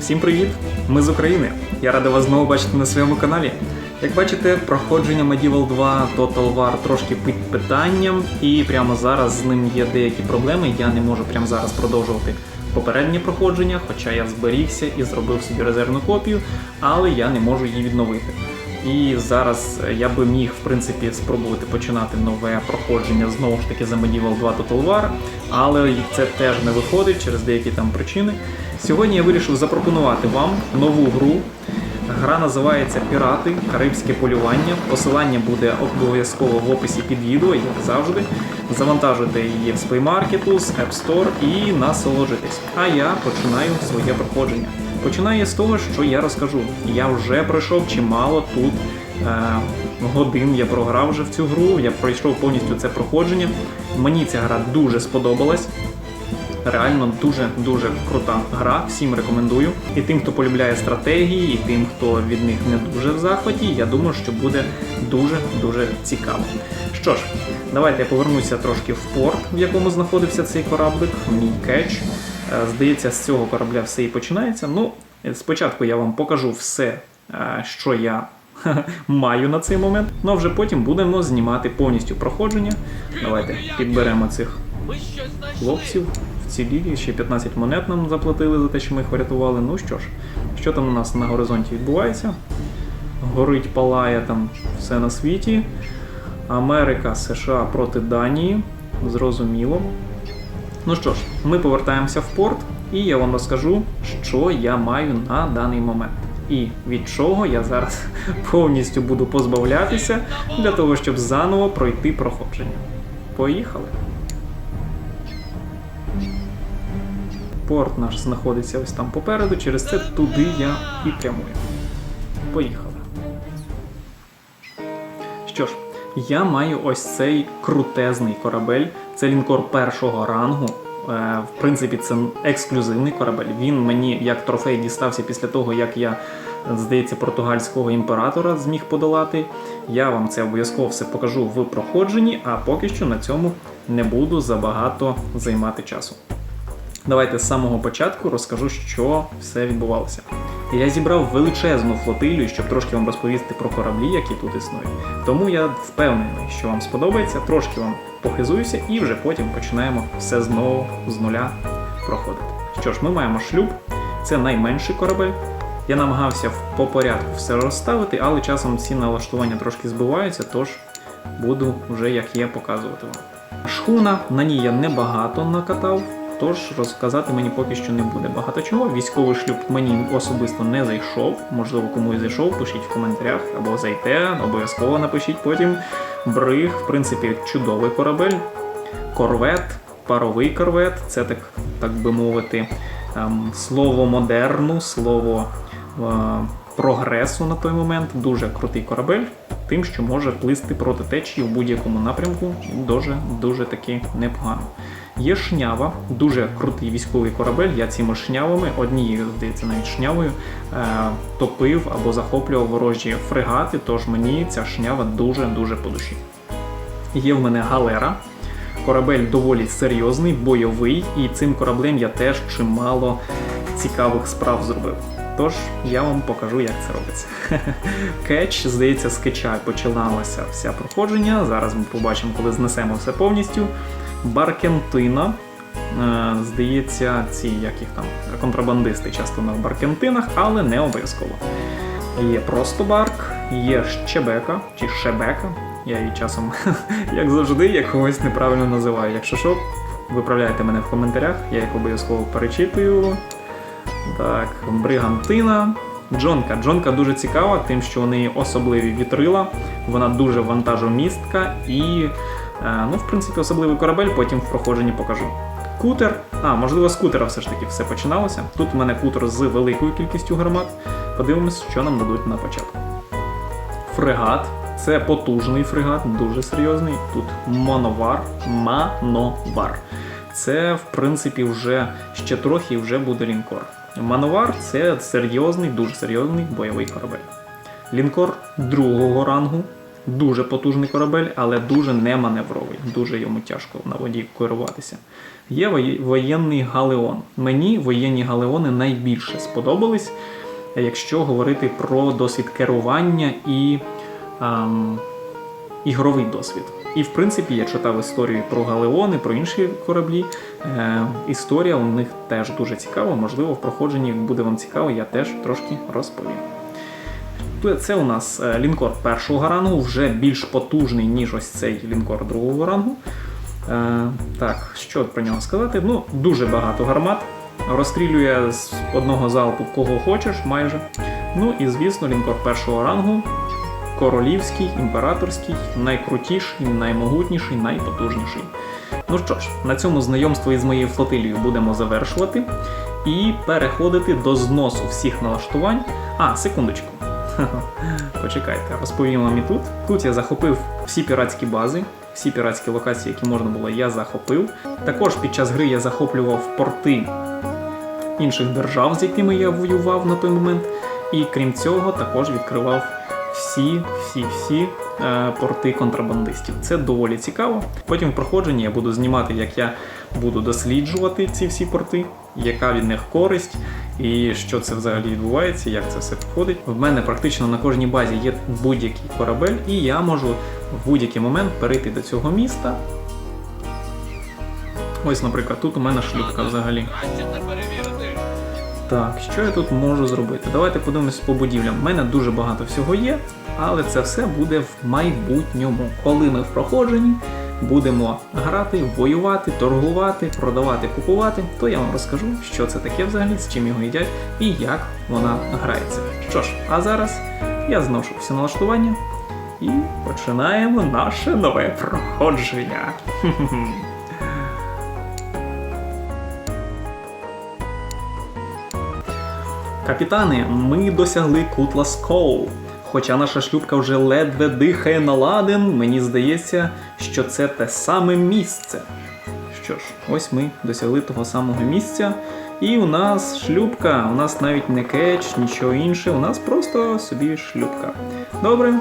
Всім привіт! Ми з України. Я радий вас знову бачити на своєму каналі. Як бачите, проходження Medieval 2 Total War трошки під питанням, і прямо зараз з ним є деякі проблеми. Я не можу прямо зараз продовжувати попереднє проходження, хоча я зберігся і зробив собі резервну копію, але я не можу її відновити. І зараз я би міг, в принципі, спробувати починати нове проходження знову ж таки за Medieval 2 Total War, але це теж не виходить через деякі там причини. Сьогодні я вирішив запропонувати вам нову гру. Гра називається Пірати Карибське полювання. Посилання буде обов'язково в описі під відео, як завжди. Завантажуйте її з Play Market, з App Store і насолоджуйтесь. А я починаю своє проходження. Починаю я з того, що я розкажу. Я вже пройшов чимало тут е, годин. Я програв вже в цю гру. Я пройшов повністю це проходження. Мені ця гра дуже сподобалась. Реально дуже дуже крута гра. Всім рекомендую. І тим, хто полюбляє стратегії, і тим, хто від них не дуже в захваті, я думаю, що буде дуже дуже цікаво. Що ж, давайте я повернуся трошки в порт, в якому знаходився цей кораблик, мій кетч. Е, Здається, з цього корабля все і починається. Ну, спочатку я вам покажу все, е, що я маю на цей момент. Ну а вже потім будемо знімати повністю проходження. Давайте підберемо цих хлопців вцілілі, ще 15 монет нам заплатили за те, що ми їх врятували. Ну що ж, що там у нас на горизонті відбувається? Горить, палає там все на світі. Америка, США проти Данії. Зрозуміло. Ну що ж, ми повертаємося в порт, і я вам розкажу, що я маю на даний момент. І від чого я зараз повністю буду позбавлятися для того, щоб заново пройти проходження. Поїхали! Порт наш знаходиться ось там попереду, через це туди я і прямую. Поїхали. Що ж, я маю ось цей крутезний корабель. Це лінкор першого рангу. Е, В принципі, це ексклюзивний корабель. Він мені як трофей дістався після того, як я, здається, португальського імператора зміг подолати. Я вам це обов'язково все покажу в проходженні, а поки що на цьому не буду забагато займати часу. Давайте з самого початку розкажу, що все відбувалося. Я зібрав величезну флотилію, щоб трошки вам розповісти про кораблі, які тут існують. Тому я впевнений, що вам сподобається, трошки вам похизуюся і вже потім починаємо все знову з нуля проходити. Що ж, ми маємо шлюб, це найменший корабель. Я намагався по порядку все розставити, але часом ці налаштування трошки збиваються, тож буду вже як є показувати вам. Шхуна, на ній я небагато накатав, тож розказати мені поки що не буде багато чого. Військовий шлюб мені особисто не зайшов. Можливо, комусь зайшов, пишіть в коментарях або зайте, обов'язково напишіть потім. Бриг, в принципі, чудовий корабель. Корвет, паровий корвет, це так, так би мовити, ем, слово модерну, слово е, прогресу на той момент. Дуже крутий корабель, тим, що може плисти проти течії в будь-якому напрямку. Дуже дуже таки непогано. Є шнява, дуже крутий військовий корабель. Я цими шнявами, однією, здається, навіть шнявою, е, топив або захоплював ворожі фрегати, тож мені ця шнява дуже-дуже по душі. Є в мене галера. Корабель доволі серйозний, бойовий, і цим кораблем я теж чимало цікавих справ зробив. Тож я вам покажу, як це робиться. Кетч, здається, з кетча починалося вся проходження. Зараз ми побачимо, коли знесемо все повністю. Баркентина. Е, Здається, ці як їх там контрабандисти часто на баркентинах, але не обов'язково. Є просто барк, є щебека чи шебека. Я її часом, як завжди, я когось неправильно називаю. Якщо що, виправляйте мене в коментарях, я їх обов'язково перечитую. Так, бригантина. Джонка. Джонка дуже цікава, тим, що у неї особливі вітрила, вона дуже вантажомістка і, ну, в принципі, особливий корабель, потім в проходженні покажу. Кутер. А, можливо, з кутера все ж таки все починалося. Тут у мене кутер з великою кількістю гармат. Подивимось, що нам дадуть на початку. Фрегат. Це потужний фрегат, дуже серйозний. Тут моновар, мановар. Це, в принципі, вже ще трохи вже буде лінкор. Мановар це серйозний, дуже серйозний бойовий корабель. Лінкор другого рангу. Дуже потужний корабель, але дуже неманевровий. Дуже йому тяжко на воді керуватися. Є воєнний галеон. Мені воєнні галеони найбільше сподобались, якщо говорити про досвід керування і ем, ігровий досвід. І в принципі я читав історію про галеони, про інші кораблі. Е, історія у них теж дуже цікава. Можливо, в проходженні буде вам цікаво, я теж трошки розповім. Це у нас е, лінкор першого рангу, вже більш потужний, ніж ось цей лінкор другого рангу. Е, так, що про нього сказати? Ну, дуже багато гармат. Розстрілює з одного залпу кого хочеш, майже. Ну і звісно, лінкор першого рангу. Королівський, імператорський, найкрутіший, наймогутніший, найпотужніший. Ну що ж, на цьому знайомство із моєю флотилією будемо завершувати і переходити до зносу всіх налаштувань. А, секундочку. Почекайте, розповім вам і тут. Тут я захопив всі піратські бази, всі піратські локації, які можна було, я захопив. Також під час гри я захоплював порти інших держав, з якими я воював на той момент. І крім цього, також відкривав всі, всі, всі е, порти контрабандистів. Це доволі цікаво. Потім в проходженні я буду знімати, як я буду досліджувати ці всі порти, яка від них користь, і що це взагалі відбувається, як це все проходить. В мене практично на кожній базі є будь-який корабель, і я можу в будь-який момент перейти до цього міста. Ось, наприклад, тут у мене шлюпка взагалі. Так, що я тут можу зробити? Давайте подивимось по будівлям. У мене дуже багато всього є, але це все буде в майбутньому. Коли ми в проходженні будемо грати, воювати, торгувати, продавати, купувати, то я вам розкажу, що це таке взагалі, з чим його їдять і як вона грається. Що ж, а зараз я зношу всі налаштування і починаємо наше нове проходження. Капітани, ми досягли Кутла Скоу. Хоча наша шлюпка вже ледве дихає на ладен, мені здається, що це те саме місце. Що ж, ось ми досягли того самого місця. І у нас шлюпка, у нас навіть не кетч, нічого інше, у нас просто собі шлюпка. Добре.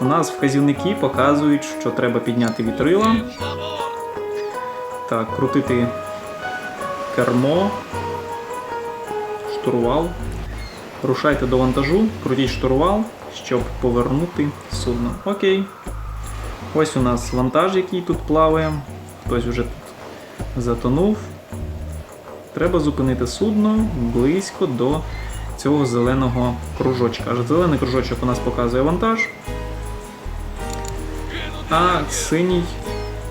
У нас вказівники показують, що треба підняти вітрила. Так, крутити кермо, штурвал. Рушайте до вантажу, крутіть штурвал, щоб повернути судно. Окей. Ось у нас вантаж, який тут плаває. Хтось вже тут затонув. Треба зупинити судно близько до цього зеленого кружочка. Аж зелений кружочок у нас показує вантаж. А синій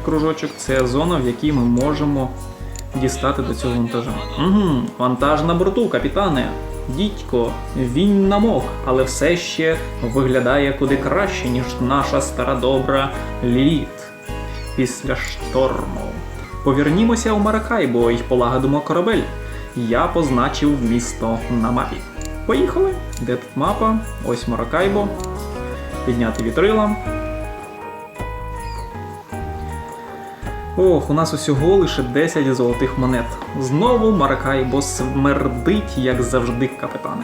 кружочок це зона, в якій ми можемо дістати до цього вантажа. Угу, вантаж на борту, капітане. Дідько, він намок, але все ще виглядає куди краще, ніж наша стара добра Ліліт після шторму. Повернімося у Маракайбо і полагодимо корабель. Я позначив місто на мапі. Поїхали. Де тут мапа? Ось Маракайбо. Підняти вітрила. Ох, у нас усього лише 10 золотих монет. Знову Маракайбо смердить, як завжди, капітани.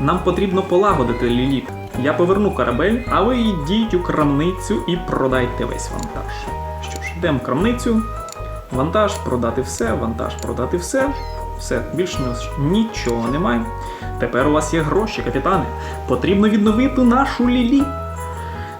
Нам потрібно полагодити ліліт. Я поверну корабель, а ви йдіть у крамницю і продайте весь вантаж. Що ж, йдемо в крамницю. Вантаж, продати все, вантаж, продати все. Все, більш нічого немає. Тепер у вас є гроші, капітане. Потрібно відновити нашу лілі.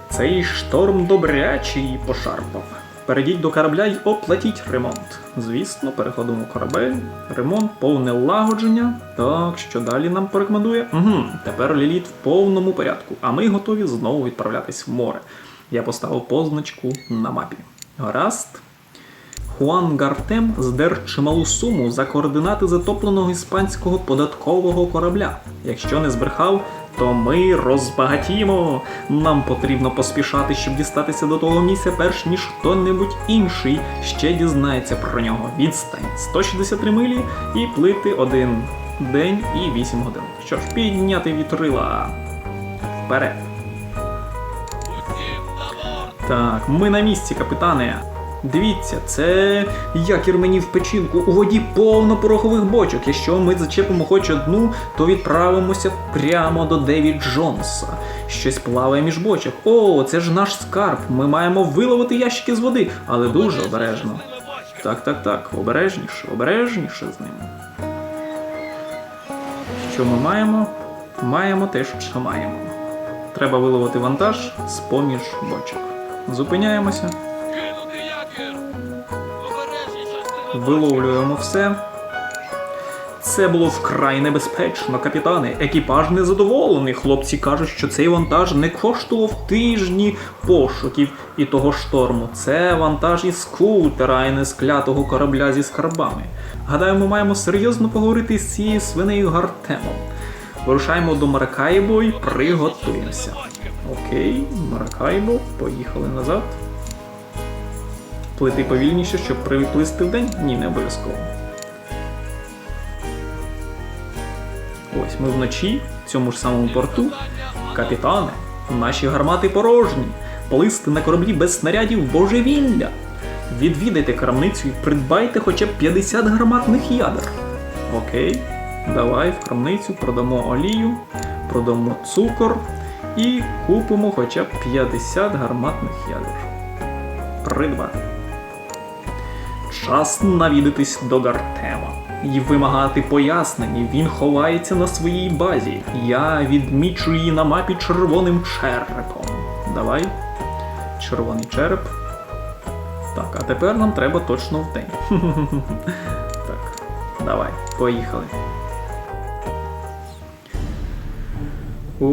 Цей шторм добряче її пошарпав. Перейдіть до корабля й оплатіть ремонт. Звісно, переходимо корабель, ремонт, повне лагодження. Так, що далі нам порекомендує? Угу, тепер ліліт в повному порядку, а ми готові знову відправлятись в море. Я поставив позначку на мапі. Гаразд. Хуан Гартем здер чималу суму за координати затопленого іспанського податкового корабля. Якщо не збрехав, то ми розбагатіємо. Нам потрібно поспішати, щоб дістатися до того місця, перш ніж хто-небудь інший ще дізнається про нього. Відстань 163 милі і плити один день і 8 годин. Що ж, підняти вітрила. Вперед. Так, ми на місці, капітане. Дивіться, це якір мені в печінку. У воді повно порохових бочок. Якщо ми зачепимо хоч одну, то відправимося прямо до Девід Джонса. Щось плаває між бочок. О, це ж наш скарб. Ми маємо виловити ящики з води, але дуже обережно. Так, так, так, обережніше, обережніше з ним. Що ми маємо? Маємо те, що маємо. Треба виловити вантаж з поміж бочок. Зупиняємося. Виловлюємо все. Це було вкрай небезпечно, капітане. Екіпаж незадоволений. Хлопці кажуть, що цей вантаж не коштував тижні пошуків і того шторму. Це вантаж із скутера, а не з корабля зі скарбами. Гадаю, ми маємо серйозно поговорити з цією свинею Гартемом. Вирушаємо до Маракайбо і приготуємося. Окей, Маракайбо, поїхали назад. Плити повільніше, щоб приплисти в день? Ні, не обов'язково. Ось ми вночі в цьому ж самому порту. Капітане, наші гармати порожні. Плисти на кораблі без снарядів божевілля. Відвідайте крамницю і придбайте хоча б 50 гарматних ядер. Окей, давай в крамницю продамо олію, продамо цукор і купимо хоча б 50 гарматних ядер. Придбати. Час навідатись до Гартема і вимагати пояснень. Він ховається на своїй базі. Я відмічу її на мапі червоним черепом. Давай. Червоний череп. Так, а тепер нам треба точно в день. Так, давай, поїхали. О,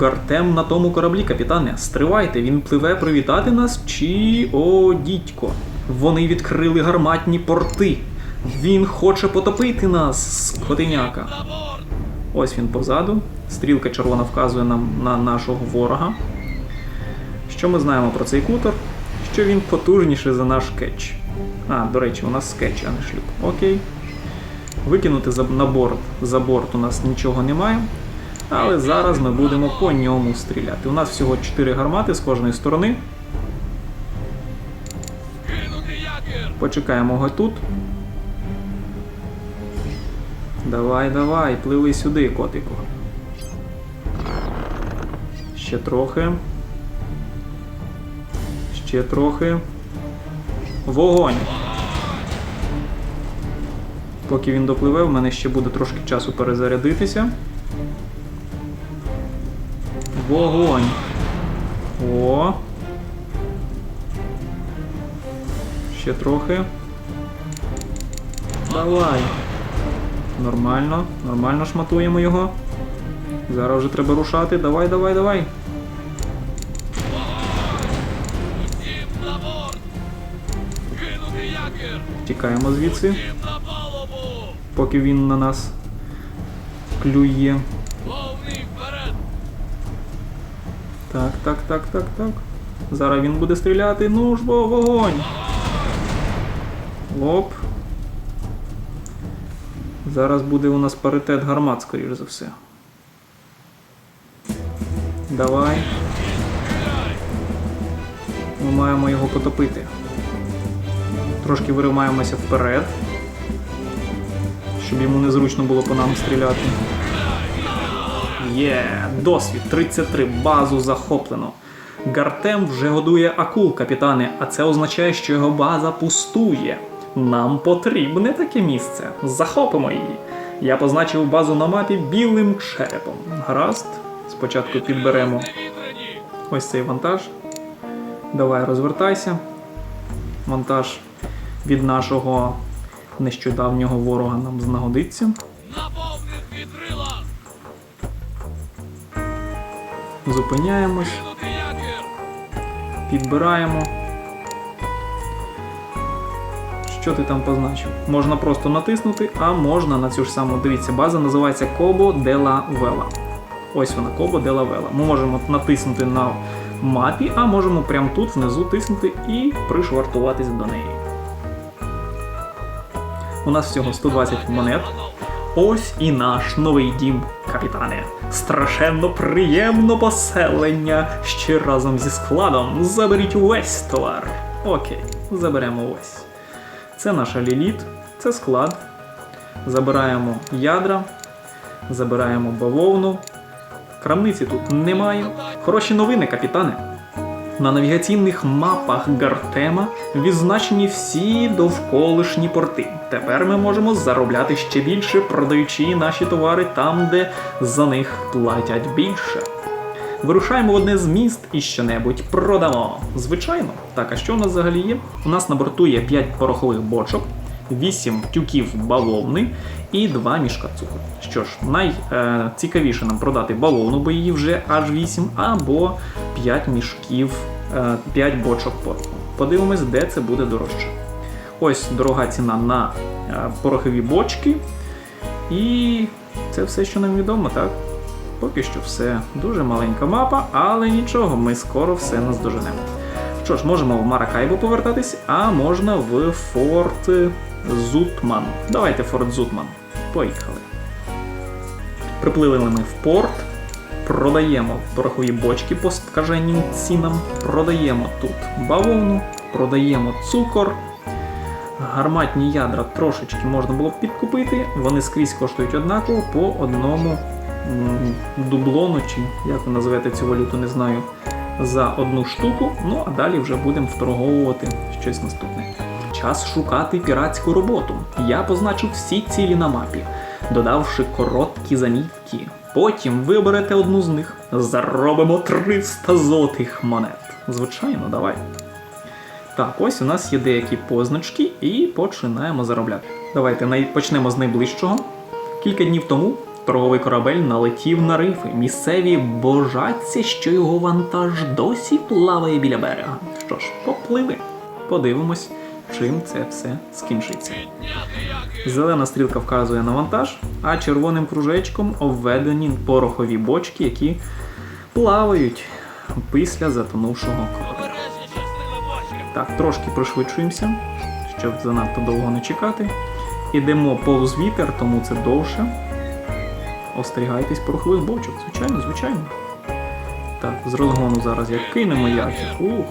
Гартем на тому кораблі, капітане. Стривайте, він пливе привітати нас чи. О, дідько. Вони відкрили гарматні порти. Він хоче потопити нас, скотиняка. Ось він позаду. Стрілка червона вказує нам на нашого ворога. Що ми знаємо про цей кутер? Що він потужніший за наш кетч. А, до речі, у нас скетч, а не шлюб. Окей. Викинути за, на борт за борт у нас нічого немає. Але зараз ми будемо по ньому стріляти. У нас всього 4 гармати з кожної сторони. Почекаємо його тут. Давай, давай, пливи сюди, котику. Ще трохи. Ще трохи. Вогонь! Поки він допливе, в мене ще буде трошки часу перезарядитися. Вогонь! О! Ще трохи. Давай. Нормально, нормально шматуємо його. Зараз вже треба рушати. Давай, давай, давай. Тікаємо звідси, поки він на нас клює. Так, так, так, так, так. Зараз він буде стріляти. Ну ж бо вогонь. Оп. Зараз буде у нас паритет гармат, скоріш за все. Давай. Ми маємо його потопити. Трошки вириваємося вперед. Щоб йому незручно було по нам стріляти. Є, досвід 33, базу захоплено. Гартем вже годує акул, капітане, а це означає, що його база пустує. Нам потрібне таке місце. Захопимо її. Я позначив базу на мапі білим черепом. Гаразд. Спочатку підберемо ось цей вантаж. Давай розвертайся. Вантаж від нашого нещодавнього ворога нам знагодиться. Зупиняємось. Підбираємо. Що ти там позначив? Можна просто натиснути, а можна на цю ж саму. Дивіться, база називається Cobo della Vela. Ось вона, Cobo della Vela. Ми можемо натиснути на мапі, а можемо прямо тут внизу тиснути і пришвартуватись до неї. У нас всього 120 монет. Ось і наш новий дім, капітане. Страшенно приємно поселення. Ще разом зі складом заберіть увесь товар. Окей, заберемо ось. Це наша ліліт, це склад. Забираємо ядра, забираємо бавовну. Крамниці тут немає. Хороші новини, капітане. На навігаційних мапах Гартема відзначені всі довколишні порти. Тепер ми можемо заробляти ще більше, продаючи наші товари там, де за них платять більше. Вирушаємо в одне з міст і що-небудь продамо. Звичайно. Так, а що у нас взагалі є? У нас на борту є 5 порохових бочок, 8 тюків бавовни і 2 мішка цукру. Що ж, найцікавіше нам продати бавовну, бо її вже аж 8, або 5 мішків, е, 5 бочок пороху. Подивимось, де це буде дорожче. Ось дорога ціна на е, порохові бочки. І це все, що нам відомо, так? Поки що все. Дуже маленька мапа, але нічого, ми скоро все наздоженемо. Що ж, можемо в Маракайбо повертатись, а можна в Форт Зутман. Давайте Форт Зутман. Поїхали. Приплили ми в порт, продаємо порохові бочки по скаженнім цінам, продаємо тут бавовну, продаємо цукор. Гарматні ядра трошечки можна було б підкупити, вони скрізь коштують однаково по одному дублону, чи як ви називаєте цю валюту, не знаю, за одну штуку. Ну а далі вже будемо вторговувати щось наступне. Час шукати піратську роботу. Я позначив всі цілі на мапі, додавши короткі замітки. Потім виберете одну з них. Заробимо 300 золотих монет. Звичайно, давай. Так, ось у нас є деякі позначки і починаємо заробляти. Давайте почнемо з найближчого. Кілька днів тому торговий корабель налетів на рифи. Місцеві божаться, що його вантаж досі плаває біля берега. Що ж, попливи. Подивимось, чим це все скінчиться. Зелена стрілка вказує на вантаж, а червоним кружечком обведені порохові бочки, які плавають після затонувшого корабля. Так, трошки пришвидшуємося, щоб занадто довго не чекати. Ідемо повз вітер, тому це довше. Остерігайтесь порохових бочок, звичайно, звичайно. Так, з розгону зараз як кинемо якір. Ух.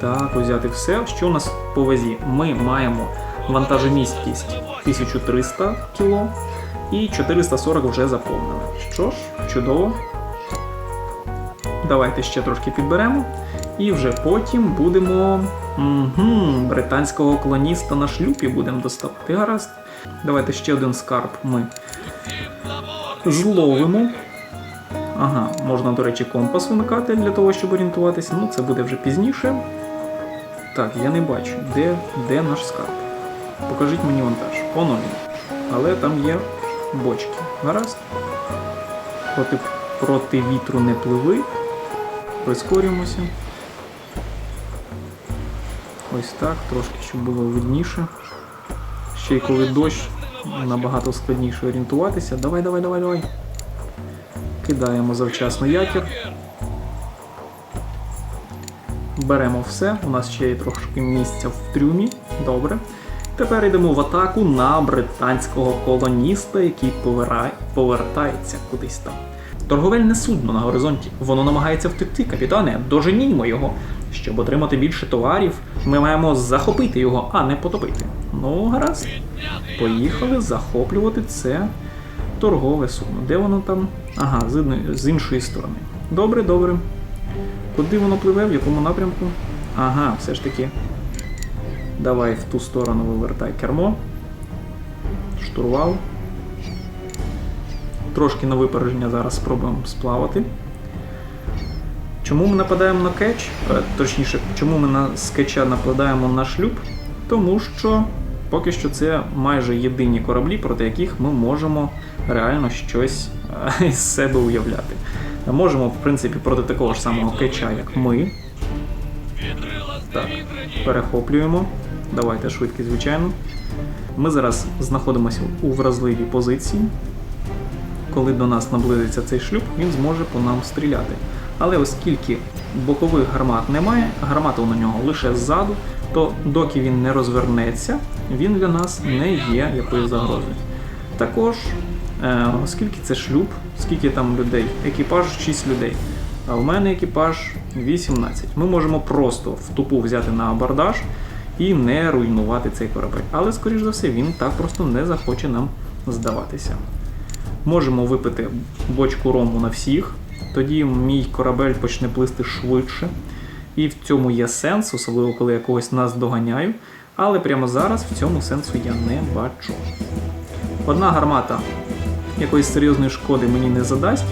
Так, взяти все. Що у нас по вазі? Ми маємо вантажемісткість 1300 кг і 440 вже заповнили. Що ж, чудово. Давайте ще трошки підберемо. І вже потім будемо угу, британського колоніста на шлюпі будемо доставати. Гаразд. Давайте ще один скарб ми зловимо. Ага, можна, до речі, компас вимикати для того, щоб орієнтуватися. Ну, це буде вже пізніше. Так, я не бачу, де, де наш скарб. Покажіть мені вантаж. Воно він. Але там є бочки. Гаразд. Проти, проти вітру не пливи. Прискорюємося. Ось так, трошки, щоб було видніше. Ще й коли дощ, набагато складніше орієнтуватися. Давай, давай, давай, давай. Кидаємо завчасно якір. Беремо все. У нас ще є трошки місця в трюмі. Добре. Тепер йдемо в атаку на британського колоніста, який повера- повертається кудись там. Торговельне судно на горизонті. Воно намагається втекти, капітане. Доженімо його. Щоб отримати більше товарів, ми маємо захопити його, а не потопити. Ну, гаразд. Поїхали захоплювати це торгове судно. Де воно там? Ага, з, іншої сторони. Добре, добре. Куди воно пливе, в якому напрямку? Ага, все ж таки. Давай в ту сторону вивертай кермо. Штурвал. Трошки на випередження зараз спробуємо сплавати. Чому ми нападаємо на кетч? Е, Точніше, чому ми на з кетча нападаємо на шлюб? Тому що поки що це майже єдині кораблі, проти яких ми можемо реально щось е, із себе уявляти. Можемо, в принципі, проти такого ж самого кетча, як ми. Так, перехоплюємо. Давайте швидкість, звичайно. Ми зараз знаходимося у вразливій позиції. Коли до нас наблизиться цей шлюб, він зможе по нам стріляти. Але оскільки бокових гармат немає, гармата на нього лише ззаду, то доки він не розвернеться, він для нас не є якоюсь загрозою. Також, е, оскільки це шлюб, скільки там людей, екіпаж 6 людей. А в мене екіпаж 18. Ми можемо просто в тупу взяти на абордаж і не руйнувати цей корабель. Але, скоріш за все, він так просто не захоче нам здаватися. Можемо випити бочку рому на всіх, тоді мій корабель почне плисти швидше. І в цьому є сенс, особливо коли я когось нас доганяю. Але прямо зараз в цьому сенсу я не бачу. Одна гармата якоїсь серйозної шкоди мені не задасть,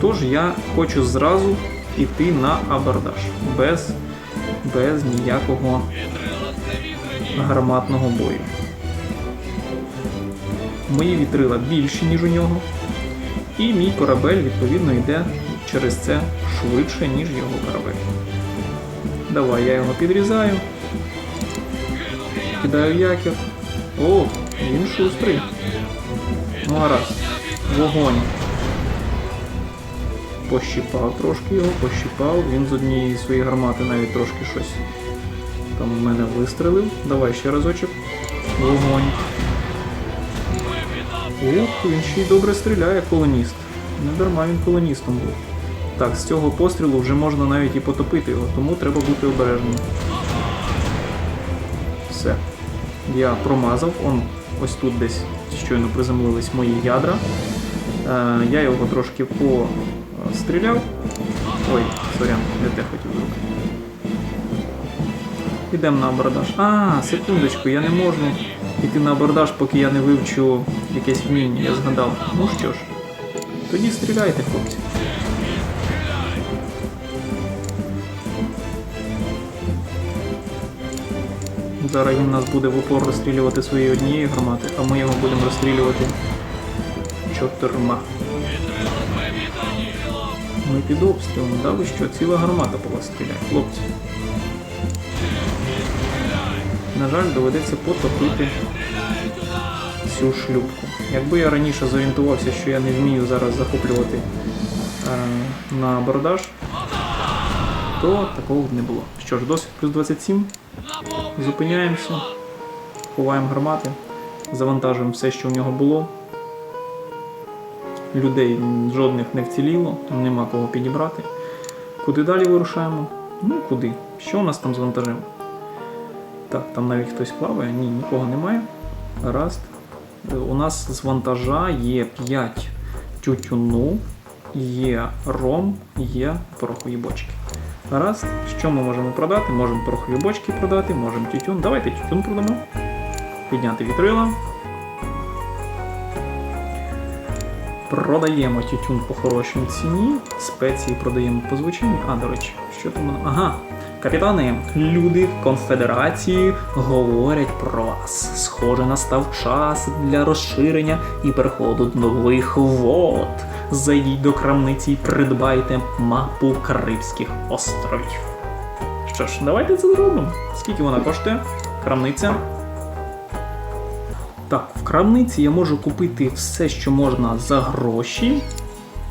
тож я хочу зразу йти на абордаж без, без ніякого гарматного бою. Мої вітрила більші, ніж у нього, і мій корабель, відповідно, йде через це швидше, ніж його корабель. Давай, я його підрізаю. Кидаю якір. О, він шустрий. Ну гаразд. Вогонь. Пощіпав трошки його, пощіпав. Він з однієї своєї гармати навіть трошки щось там в мене вистрелив. Давай ще разочок. Вогонь. Ух, він ще й добре стріляє, колоніст. Не дарма він колоністом був. Так, з цього пострілу вже можна навіть і потопити його, тому треба бути обережним. Все. Я промазав, он ось тут десь щойно приземлились мої ядра. Е, я його трошки постріляв. Ой, сорян, не те хотів зробити. Ідемо на абордаж. А, секундочку, я не можу йти на абордаж, поки я не вивчу якесь вміння, я згадав. Ну що ж, тоді стріляйте, хлопці. Зараз він нас буде в упор розстрілювати своєю однією гармати, а ми його будемо розстрілювати чотирма. Ми під обстрілом, да ви що? Ціла гармата по вас стріляє, хлопці. На жаль, доведеться потопити цю шлюпку. Якби я раніше зорієнтувався, що я не вмію зараз захоплювати е, на абордаж, то такого не було. Що ж, досвід плюс 27. Зупиняємося, ховаємо гармати, завантажуємо все, що в нього було. Людей жодних не вціліло, там нема кого підібрати. Куди далі вирушаємо? Ну куди? Що у нас там з вантажем? Так, там навіть хтось плаває, ні, нікого немає. Гаразд. Е, У нас з вантажа є 5 тютюну, є ром, є порохові бочки. Гаразд, що ми можемо продати? Можемо порохові продати, можемо тютюн. Давайте тютюн продамо. Підняти вітрила. Продаємо тютюн по хорошій ціні. Спеції продаємо по звичайній. А, до речі, що там? Ага. Капітани, люди конфедерації говорять про вас. Схоже, настав час для розширення і переходу до нових вод. Зайдіть до крамниці і придбайте мапу Карибських островів. Що ж, давайте це зробимо. Скільки вона коштує? Крамниця. Так, в крамниці я можу купити все, що можна за гроші.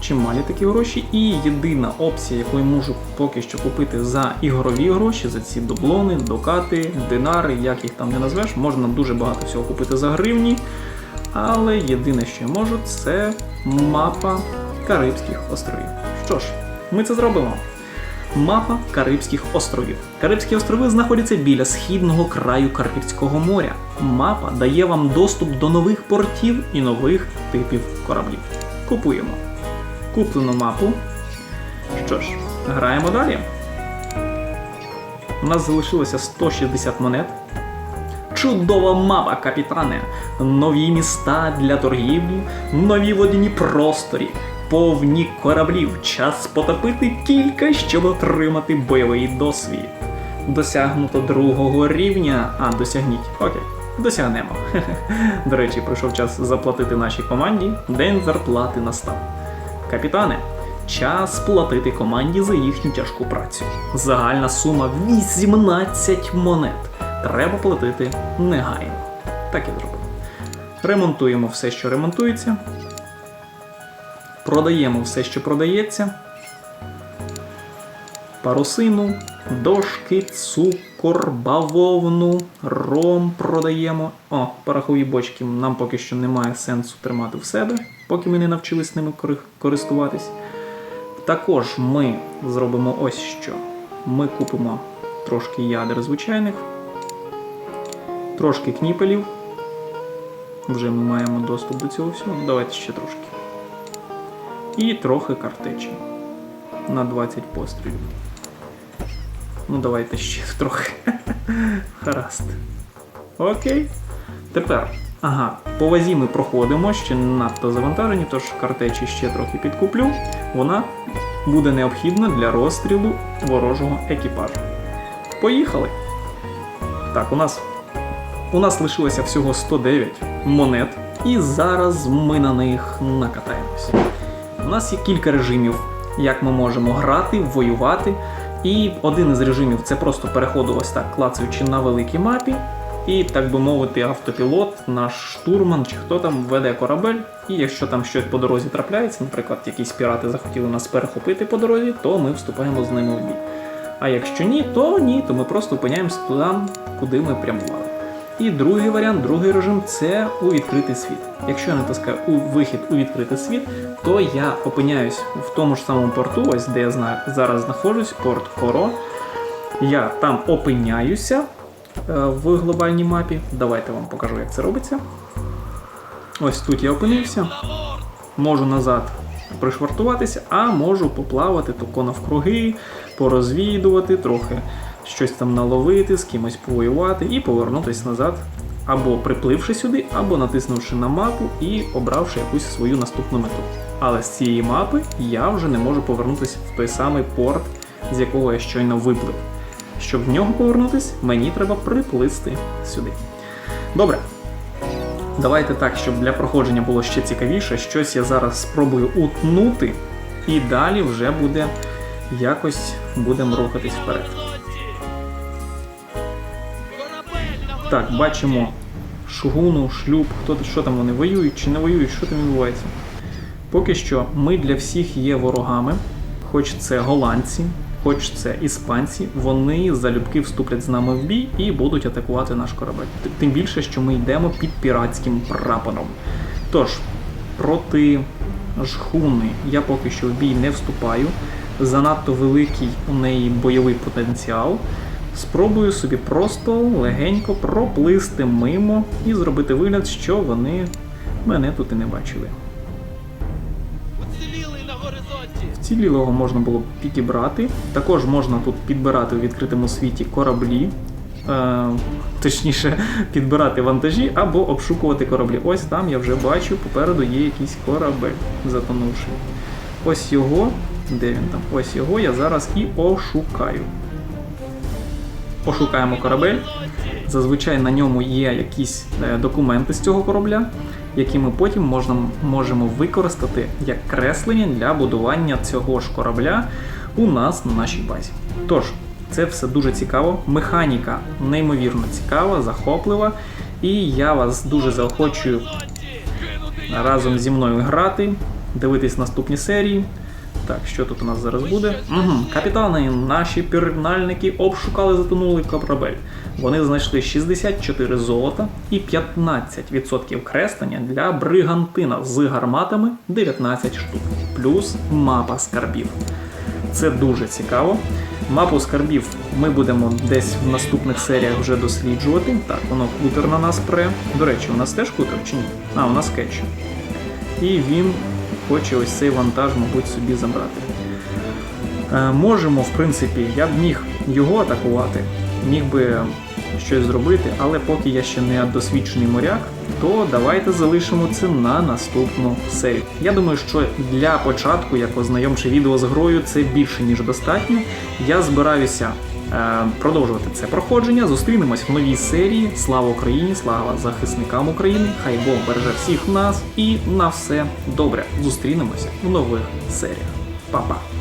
Чималі такі гроші. І єдина опція, яку я можу поки що купити за ігрові гроші, за ці дублони, докати, динари, як їх там не назвеш, можна дуже багато всього купити за гривні. Але єдине, що я можу, це мапа Карибських островів. Що ж, ми це зробимо. Мапа Карибських островів. Карибські острови знаходяться біля східного краю Карибського моря. Мапа дає вам доступ до нових портів і нових типів кораблів. Купуємо. Куплено мапу. Що ж, граємо далі. У нас залишилося 160 монет. Чудова мапа, капітане! Нові міста для торгівлі, нові водяні просторі, повні кораблів. Час потопити кілька, щоб отримати бойовий досвід. Досягнуто другого рівня. А, досягніть. Окей, досягнемо. До речі, прийшов час заплатити нашій команді. День зарплати настав. Капітане, час платити команді за їхню тяжку працю. Загальна сума 18 монет. Треба платити негайно. Так і зробимо. Ремонтуємо все, що ремонтується. Продаємо все, що продається. Парусину, дошки, цукор, бавовну, ром продаємо. О, порохові бочки нам поки що немає сенсу тримати в себе, поки ми не навчились ними користуватись. Також ми зробимо ось що. ми купимо трошки ядер звичайних, трошки кніпелів. Вже ми маємо доступ до цього всього. Давайте ще трошки. І трохи картечі. На 20 пострілів. Ну, давайте ще трохи. Гаразд. Окей. Тепер. Ага, по вазі ми проходимо, ще не надто завантажені, тож картечі ще трохи підкуплю. Вона буде необхідна для розстрілу ворожого екіпажу. Поїхали! Так, у нас, у нас лишилося всього 109 монет, і зараз ми на них накатаємось. У нас є кілька режимів, як ми можемо грати, воювати. І один із режимів це просто переходу ось так, клацаючи на великій мапі. І, так би мовити, автопілот, наш штурман чи хто там веде корабель. І якщо там щось по дорозі трапляється, наприклад, якісь пірати захотіли нас перехопити по дорозі, то ми вступаємо з ними в бій. А якщо ні, то ні, то ми просто опиняємося туди, куди ми прямували. І другий варіант, другий режим це у відкритий світ. Якщо я натискаю у вихід у відкритий світ, то я опиняюсь в тому ж самому порту, ось де я зараз знаходжусь, порт Хоро. Я там опиняюся е, в глобальній мапі. Давайте вам покажу, як це робиться. Ось тут я опинився. Можу назад пришвартуватися, а можу поплавати тако навкруги, порозвідувати, трохи щось там наловити, з кимось повоювати і повернутися назад, або припливши сюди, або натиснувши на мапу і обравши якусь свою наступну мету. Але з цієї мапи я вже не можу повернутися в той самий порт, з якого я щойно виплив. Щоб в нього повернутися, мені треба приплисти сюди. Добре. Давайте так, щоб для проходження було ще цікавіше, щось я зараз спробую утнути, і далі вже буде якось будемо рухатись вперед. Так, бачимо шгуну, шлюб, хто що там вони воюють чи не воюють, що там відбувається. Поки що ми для всіх є ворогами, хоч це голландці, хоч це іспанці, вони залюбки вступлять з нами в бій і будуть атакувати наш корабель. Тим більше, що ми йдемо під піратським прапором. Тож, проти жхуни я поки що в бій не вступаю. Занадто великий у неї бойовий потенціал. Спробую собі просто легенько проплисти мимо і зробити вигляд, що вони мене тут і не бачили. Уцілілий на горизонті. Вцілілого можна було підібрати. Також можна тут підбирати у відкритому світі кораблі, е, точніше, підбирати вантажі або обшукувати кораблі. Ось там я вже бачу, попереду є якийсь корабель затонувший. Ось його, де він там? Ось його я зараз і ошукаю. Пошукаємо корабель. Зазвичай на ньому є якісь е, документи з цього корабля, які ми потім можна, можемо використати як креслення для будування цього ж корабля у нас на нашій базі. Тож, це все дуже цікаво. Механіка неймовірно цікава, захоплива. І я вас дуже заохочую разом зі мною грати, дивитись наступні серії. Так, що тут у нас зараз буде? Угу. Капітани, наші пірнальники обшукали затонулий корабель. Вони знайшли 64 золота і 15% креслення для бригантина з гарматами 19 штук, плюс мапа скарбів. Це дуже цікаво. Мапу скарбів ми будемо десь в наступних серіях вже досліджувати. Так, воно кутер на нас пре. До речі, у нас теж кутер чи ні? А, у нас кетч. І він хоче ось цей вантаж, мабуть, собі забрати. Е, можемо, в принципі, я б міг його атакувати, міг би щось зробити, але поки я ще не досвідчений моряк, то давайте залишимо це на наступну серію. Я думаю, що для початку, як ознайомче відео з грою, це більше ніж достатньо. Я збираюся продовжувати це проходження. Зустрінемось в новій серії. Слава Україні! Слава захисникам України! Хай Бог береже всіх нас і на все добре. Зустрінемося в нових серіях. Па-па!